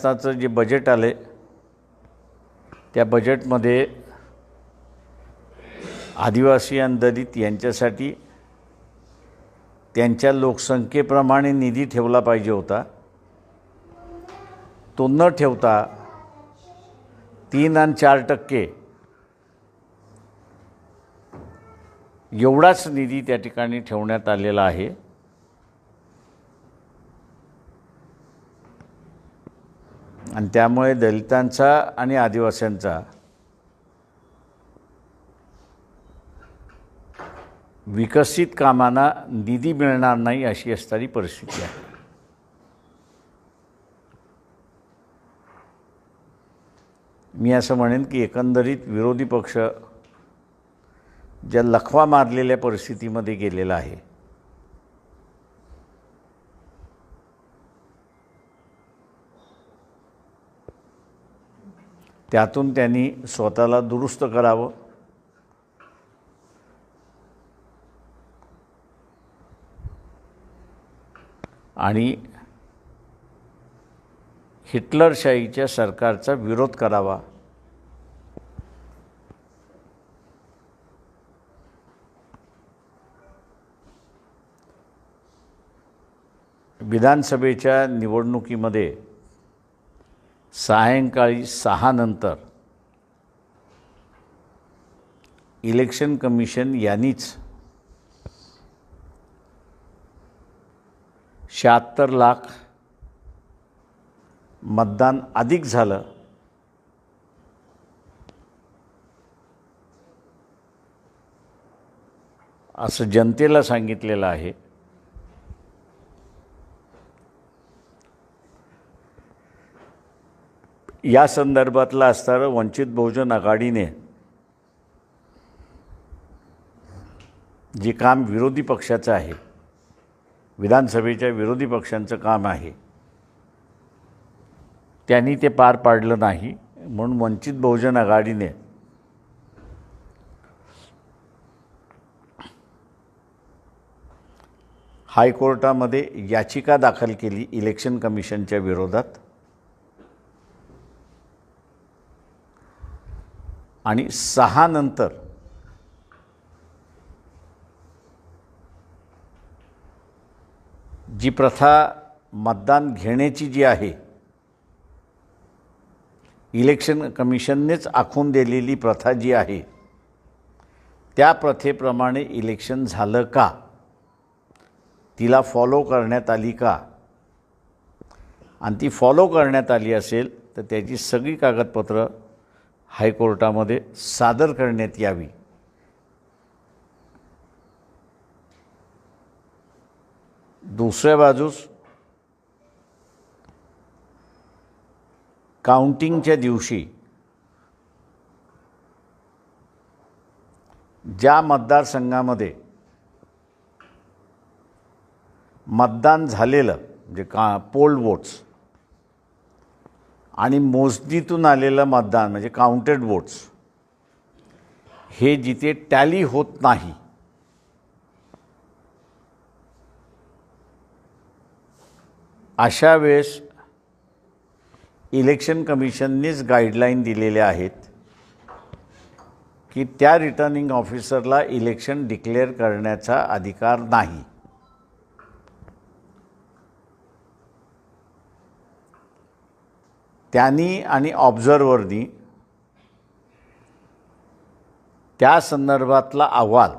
आताचं जे बजेट आले त्या बजेटमध्ये आदिवासी आणि दलित यांच्यासाठी त्यांच्या लोकसंख्येप्रमाणे निधी ठेवला पाहिजे होता. तो न ठेवता तीन आणि चार टक्के एवढाच निधी त्या ठिकाणी ठेवण्यात आलेला आहे. आणि त्यामुळे दलितांचा आणि आदिवासींचा विकसित कामांना निधी मिळणार नाही अशी असणारी परिस्थिती आहे. मी असं म्हणेन की एकंदरीत विरोधी पक्ष ज्या लखवा मारलेल्या परिस्थितीमध्ये गेलेला आहे त्यातून त्यांनी स्वतःला दुरुस्त करावं. आणि हिटलरशाहीच्या सरकारचा विरोध करावा. विधानसभेच्या निवडणुकीमध्ये सायंकाळी सहा नंतर इलेक्शन कमिशन यांनीच शहात्तर लाख मतदान अधिक झालं. असं जनतेला सांगितलेलं आहे. या संदर्भातलं असणारं वंचित बहुजन आघाडीने जे काम विरोधी पक्षाचं आहे विधानसभेच्या विरोधी पक्षांचं काम आहे त्यांनी ते पार पाडलं नाही म्हणून वंचित बहुजन आघाडीने हायकोर्टामध्ये याचिका दाखल केली इलेक्शन कमिशनच्या विरोधात. आणि सहा नंतर जी प्रथा मतदान घेण्याची जी आहे इलेक्शन कमिशननेच आखून दिलेली प्रथा जी आहे त्या प्रथेप्रमाणे इलेक्शन झालं का? तिला फॉलो करण्यात आली का? आणि ती फॉलो करण्यात आली असेल तर त्याची सगळी कागदपत्रं हायकोर्टामध्ये सादर करण्यात यावी. दुसऱ्या बाजूस काउंटिंगच्या दिवशी ज्या मतदारसंघामध्ये मतदान झालेलं म्हणजे का पोल वोट्स आणि मोजणीतून आलेलं मतदान म्हणजे काउंटेड वोट्स हे जिथे टॅली होत नाही अशा वेळेस इलेक्शन कमिशननेच गाईडलाईन दिलेल्या आहेत की त्या रिटर्निंग ऑफिसरला इलेक्शन डिक्लेअर करण्याचा अधिकार नाही. त्यांनी आणि ऑब्झर्वरनी त्या संदर्भातला अहवाल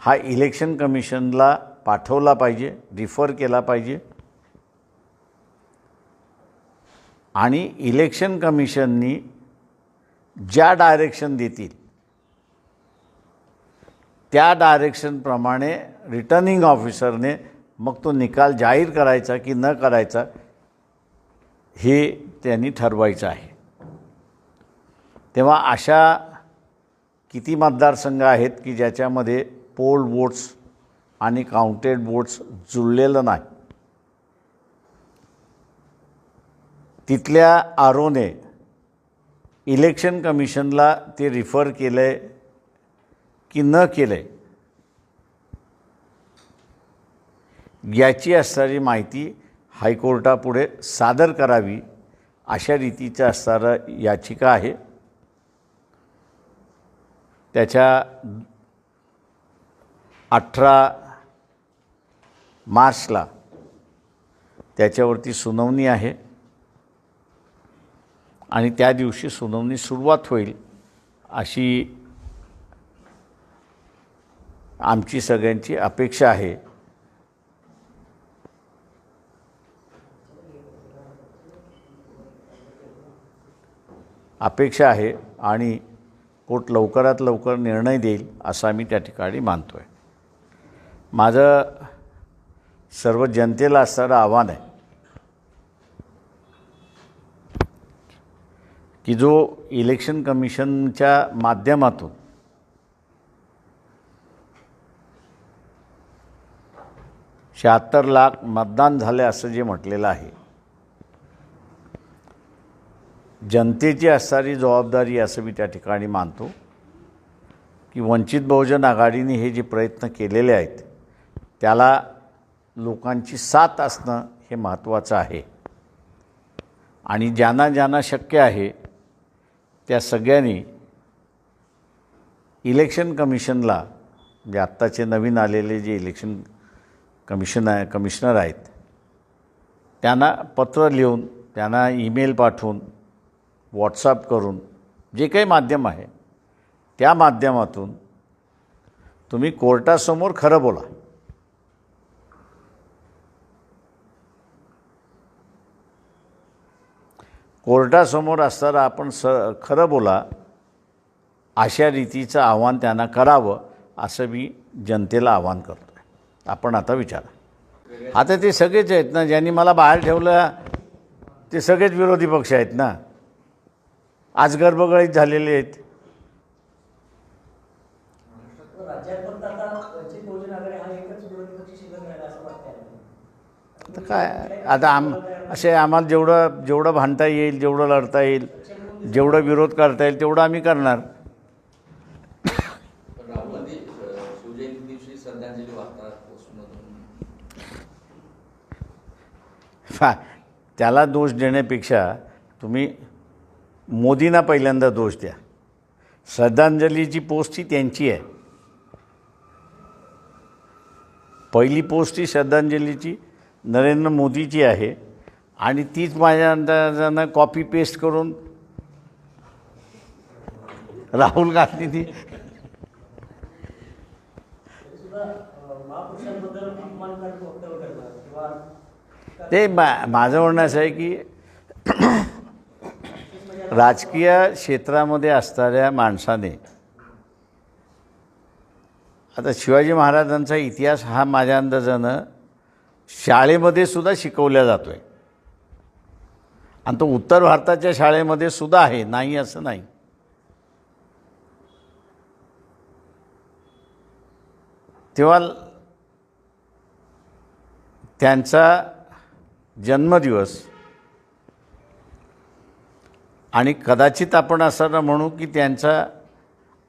हा इलेक्शन कमिशनला पाठवला पाहिजे रिफर केला पाहिजे. आणि इलेक्शन कमिशननी ज्या डायरेक्शन देतील त्या डायरेक्शनप्रमाणे रिटर्निंग ऑफिसरने मग तो निकाल जाहीर करायचा की न करायचा हे त्यांनी ठरवायचं आहे. तेव्हा अशा किती मतदारसंघ आहेत की ज्याच्यामध्ये पोल वोट्स आणि काउंटेड वोट्स जुळलेलं नाही. तिथल्या आरोने इलेक्शन कमिशनला ते रिफर केलं आहे की न केलं आहे याची असणारी माहिती हायकोर्टापुढे सादर करावी अशा रीतीचा असणारा याचिका आहे. त्याच्या अठरा मार्चला त्याच्यावरती सुनावणी आहे आणि त्या दिवशी सुनावणी सुरुवात होईल अशी आमची सगळ्यांची अपेक्षा आहे. अपेक्षा आहे आणि कोर्ट लवकरात लवकर निर्णय देईल असा आम्ही त्या ठिकाणी मानतो आहे माझं सर्व जनतेला असणारं आव्हान आहे की जो इलेक्शन कमिशनच्या माध्यमातून शहात्तर लाख मतदान झाले असं जे म्हटलेलं आहे जनतेची असणारी जबाबदारी असं मी त्या ठिकाणी मानतो की वंचित बहुजन आघाडीने हे जे प्रयत्न केलेले आहेत त्याला लोकांची साथ असणं हे महत्त्वाचं आहे. आणि ज्यांना ज्यांना शक्य आहे त्या सगळ्यांनी इलेक्शन कमिशनला जे आत्ताचे नवीन आलेले जे इलेक्शन कमिशन आहे कमिशनर आहेत त्यांना पत्र लिहून त्यांना ईमेल पाठवून व्हॉट्सअप करून जे काही माध्यम आहे त्या माध्यमातून तुम्ही कोर्टासमोर खरं बोला. कोर्टासमोर असताना आपण स खरं बोला अशा रीतीचं आव्हान त्यांना करावं असं मी जनतेला आव्हान करतो आहे आपण आता विचारा. आता ते सगळेच आहेत ना ज्यांनी मला बाहेर ठेवलं ते सगळेच विरोधी पक्ष आहेत ना? आज गर्भगळीत झालेले आहेत. तर काय आता आम असे आम्हाला जेवढं जेवढं भांडता येईल जेवढं लढता येईल जेवढं विरोध करता येईल तेवढं आम्ही करणार. त्याला दोष देण्यापेक्षा तुम्ही मोदींना पहिल्यांदा दोष द्या. श्रद्धांजलीची पोस्ट ही त्यांची आहे. पहिली पोस्ट ही श्रद्धांजलीची नरेंद्र मोदीची आहे आणि तीच माझ्या अंदाजानं कॉपी पेस्ट करून राहुल गांधी ती ते मा माझं म्हणणं असं आहे की राजकीय क्षेत्रामध्ये असणाऱ्या माणसाने आता शिवाजी महाराजांचा इतिहास हा माझ्या अंदाजानं शाळेमध्ये सुद्धा शिकवला जातो आहे आणि तो उत्तर भारताच्या शाळेमध्ये सुद्धा आहे नाही असं नाही. तेव्हा त्यांचा जन्मदिवस आणि कदाचित आपण असं म्हणू की त्यांचा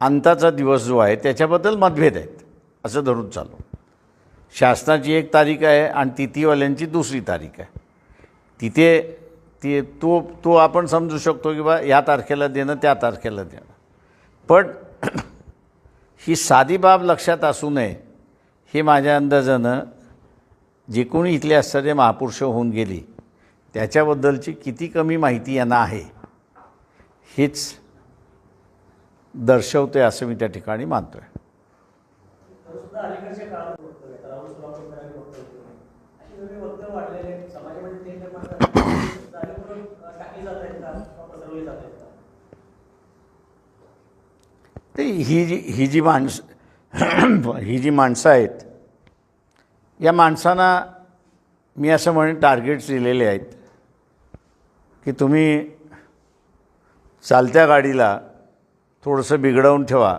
अंताचा दिवस जो आहे त्याच्याबद्दल मतभेद आहेत. असं धरून चालू. शासनाची एक तारीख आहे आणि तिथीवाल्यांची दुसरी तारीख आहे. तिथे ती तो तो आपण समजू शकतो की बा या तारखेला देणं त्या तारखेला देणं. पण ही साधी बाब लक्षात असू नये हे माझ्या अंदाजानं जे कोणी इथले असणारे महापुरुष होऊन गेली त्याच्याबद्दलची किती कमी माहिती यांना आहे. हेच दर्शवते असं मी त्या ठिकाणी मानतो आहे ते ही जी ही जी माणसं ही जी माणसं आहेत या माणसांना मी असं म्हणेन टार्गेट्स दिलेले आहेत की तुम्ही चालत्या गाडीला थोडंसं बिघडवून ठेवा.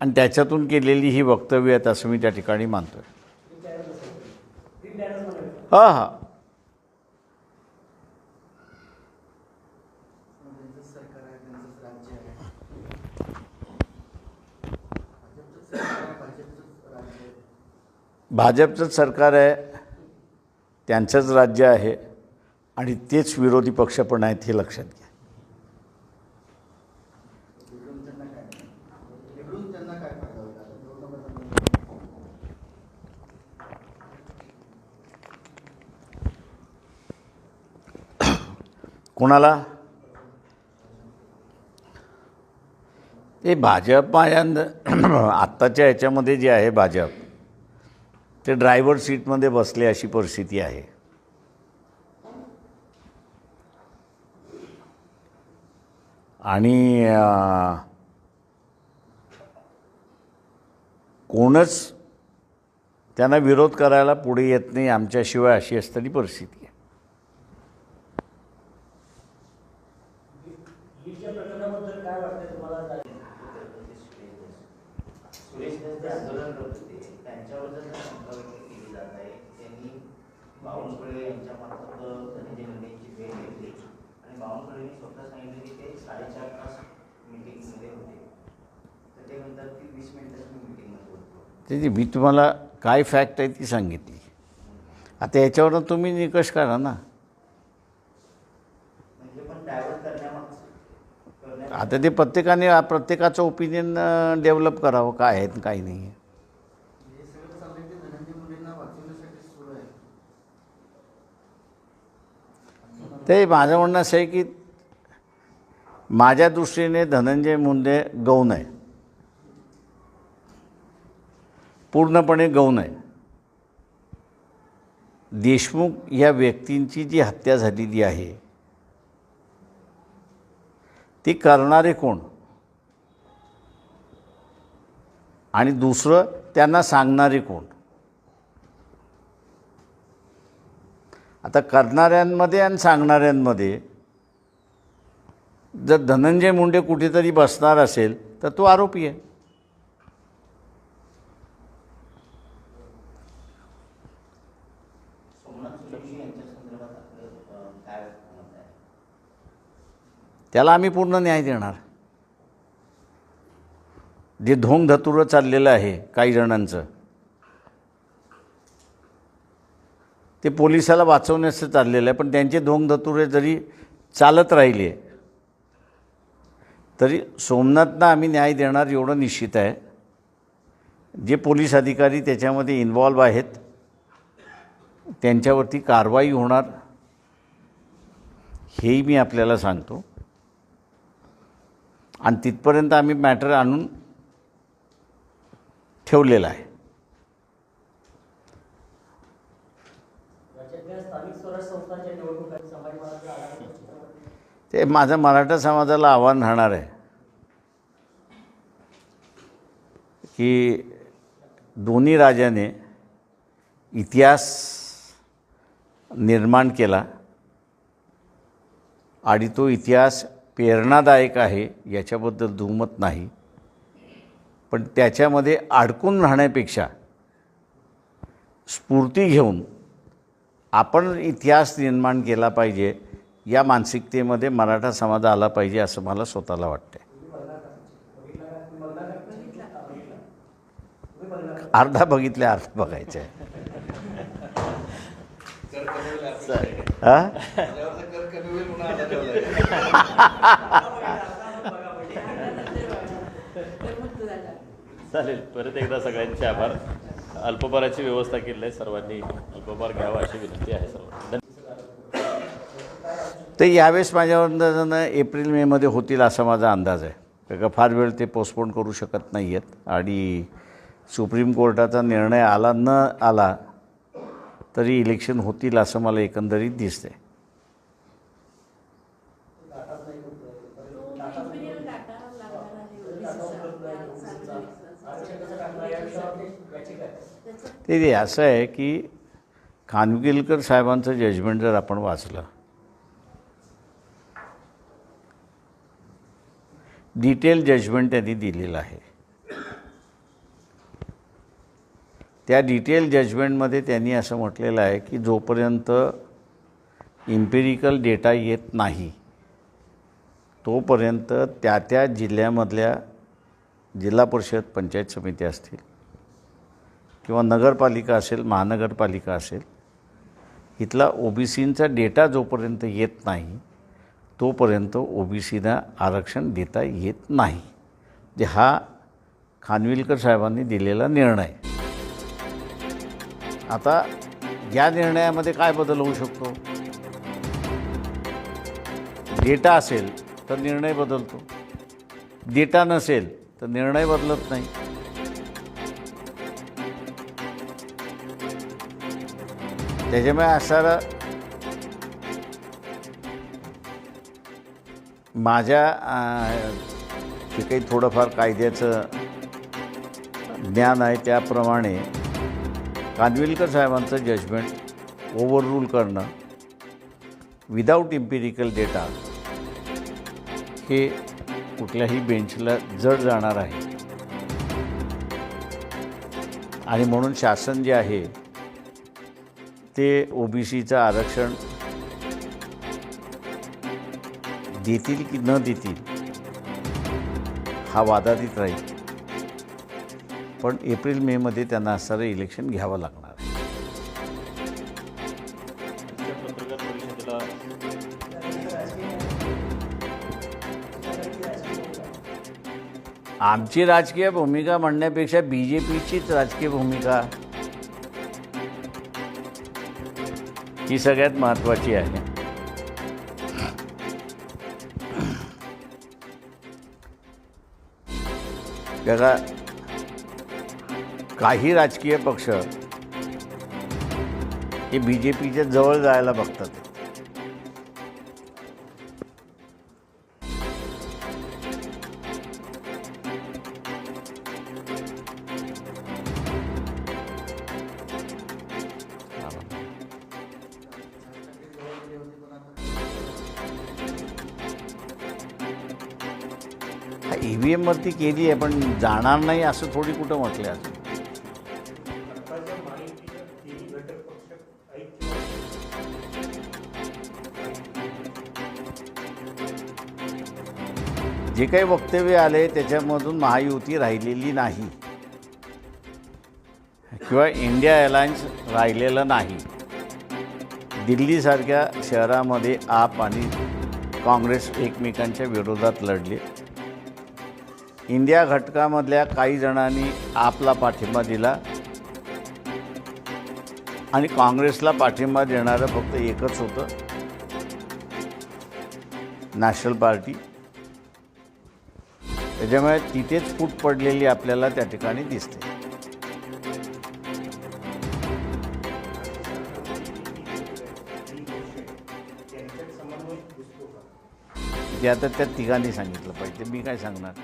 आणि त्याच्यातून केलेली ही वक्तव्य आहेत असं मी त्या ठिकाणी मानतो आहे हां हां. सरकार आहे त्यांचंच राज्य आहे भाजपचंच सरकार आहे त्यांचंच राज्य आहे आणि तेच विरोधी पक्ष पण आहेत हे लक्षात घ्या इकडून त्यांना काय फायदा होईल आता निवडणुका कोणाला? ते भाजप या आत्ताच्या ह्याच्यामध्ये जे आहे भाजप ते ड्रायव्हर सीटमध्ये बसले अशी परिस्थिती आहे. आणि कोणच त्यांना विरोध करायला पुढे येत नाही आमच्याशिवाय अशी असतानी परिस्थिती आहे लीगच्या प्रकरणाबद्दल काय वाटतंय तुम्हाला सुरेश धस जे आंदोलन करत होते त्यांच्याबद्दल जर शंका व्यक्त केली जात आहे त्यांनी बावनकुळे यांच्या मार्फत धनंजय मुंडेंची भेट घेतली आणि बावनकुळेंनी स्वतः सांगितलं की ते साडेचार तास मिटिंगमध्ये होते तर ते म्हणतात की वीस मिनिटाची मी मिटिंगमध्ये होतो त्याची मी तुम्हाला काय फॅक्ट आहे ती सांगितली. आता याच्यावरनं तुम्ही निकष करा ना. आता ते प्रत्येकाने प्रत्येकाचं ओपिनियन डेव्हलप करावं काय आहे काय नाही आहे ते आहे ते माझं म्हणणं असं आहे की माझ्या दृष्टीने धनंजय मुंडे गौण आहे पूर्णपणे गौण आहे. देशमुख या व्यक्तींची जी हत्या झालेली आहे ती करणारे कोण? आणि दुसरं त्यांना सांगणारे कोण? आता करणाऱ्यांमध्ये आणि सांगणाऱ्यांमध्ये जर धनंजय मुंडे कुठेतरी बसणार असेल तर तो आरोपी आहे. त्याला आम्ही पूर्ण न्याय देणार. जे धोंग धतुरं चाललेलं आहे काही जणांचं ते पोलिसाला वाचवण्याचं चाललेलं आहे पण त्यांचे धोंग धतुरे जरी चालत राहिले तरी सोमनाथना आम्ही न्याय देणार एवढं निश्चित आहे. जे पोलीस अधिकारी त्याच्यामध्ये इन्वॉल्व आहेत त्यांच्यावरती कारवाई होणार हेही मी आपल्याला सांगतो. आणि तिथपर्यंत आम्ही मॅटर आणून ठेवलेलं आहे. ते माझं मराठा समाजाला आव्हान राहणार आहे. की दोन्ही राजाने इतिहास निर्माण केला आणि तो इतिहास प्रेरणादायक आहे याच्याबद्दल दुमत नाही. पण त्याच्यामध्ये अडकून राहण्यापेक्षा स्फूर्ती घेऊन आपण इतिहास निर्माण केला पाहिजे या मानसिकतेमध्ये मराठा समाज आला पाहिजे असं मला स्वतःला वाटतं अर्धा बघितले अर्धा बघायचं आहे. हां? चालेल परत एकदा सगळ्यांचे आभार. अल्पभाराची व्यवस्था केली आहे सर्वांनी. अल्पभार घ्यावा अशी विनंती आहे सर्वांना. ते यावेळेस माझ्यावर एप्रिल मेमध्ये होतील असा माझा अंदाज आहे. का फार वेळ ते पोस्टपोन करू शकत नाही आहेत आणि सुप्रीम कोर्टाचा निर्णय आला न आला तरी इलेक्शन होतील असं मला एकंदरीत दिसतंय. ते असं आहे की खानविलकर साहेबांचं जजमेंट जर आपण वाचलं डिटेल जजमेंट त्यांनी दिलेलं आहे. त्या डिटेल जजमेंटमध्ये त्यांनी असं म्हटलेलं आहे की जोपर्यंत इम्पेरिकल डेटा येत नाही तोपर्यंत त्या त्या जिल्ह्यामधल्या जिल्हा परिषद पंचायत समिती असतील किंवा नगरपालिका असेल महानगरपालिका असेल इथला ओ बी सींचा डेटा जोपर्यंत येत नाही तोपर्यंत ओ बी सीना आरक्षण देता येत नाही. जे हा खानविलकर साहेबांनी दिलेला निर्णय. आता या निर्णयामध्ये काय बदल होऊ शकतो? डेटा असेल तर निर्णय बदलतो. डेटा नसेल तर निर्णय बदलत नाही. त्याच्यामुळे असणारं माझ्या जे काही थोडंफार कायद्याचं ज्ञान आहे त्याप्रमाणे कानविलकर साहेबांचं जजमेंट ओव्हररूल करणं विदाऊट इम्पिरिकल डेटा हे कुठल्याही बेंचला जड जाणार आहे. आणि म्हणून शासन जे आहे ते ओ बी सीचं आरक्षण देतील की न देतील हा वादातीत राहील. पण एप्रिल मेमध्ये त्यांना असणारं इलेक्शन घ्यावं लागणार. आमची राजकीय भूमिका म्हणण्यापेक्षा बी जे पीचीच राजकीय भूमिका ती सगळ्यात महत्त्वाची आहे. त्याला काही राजकीय पक्ष हे बी जे पीच्या जवळ जायला बघतात. ई व्ही एमवरती केली आहे पण जाणार नाही असं थोडी कुठं म्हटलं आहे जे काही वक्तव्य आले त्याच्यामधून महायुती राहिलेली नाही. किंवा इंडिया अलायन्स राहिलेलं नाही. दिल्लीसारख्या शहरामध्ये आप आणि काँग्रेस एकमेकांच्या विरोधात लढले. इंडिया घटकामधल्या काही जणांनी आपला पाठिंबा दिला आणि काँग्रेसला पाठिंबा देणारं फक्त एकच होतं. National party. त्याच्यामुळे तिथेच फूट पडलेली आपल्याला त्या ठिकाणी दिसते. ते आता त्या तिघांनी सांगितलं पाहिजे. मी काय सांगणार?